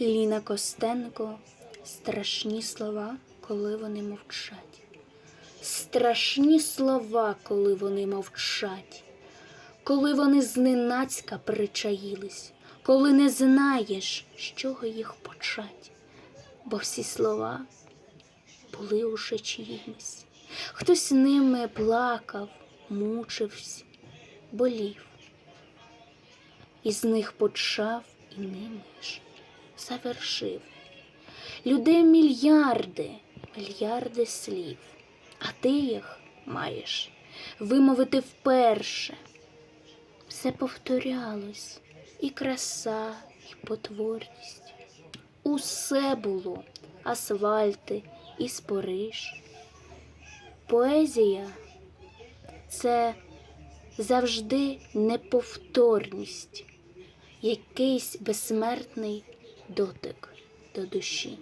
Ліна Костенко страшні слова, коли вони мовчать. Страшні слова, коли вони мовчать, коли вони зненацька причаїлись, коли не знаєш, з чого їх почать, бо всі слова були уже чиїмись. Хтось ними плакав, мучився, болів. Із них почав і ними ж завершив. Людей мільярди, мільярди слів, а ти їх маєш вимовити вперше. Все повторялось, і краса, і потворність. Усе було асфальти і спориш. Поезія це завжди неповторність, якийсь безсмертний дотик до душі.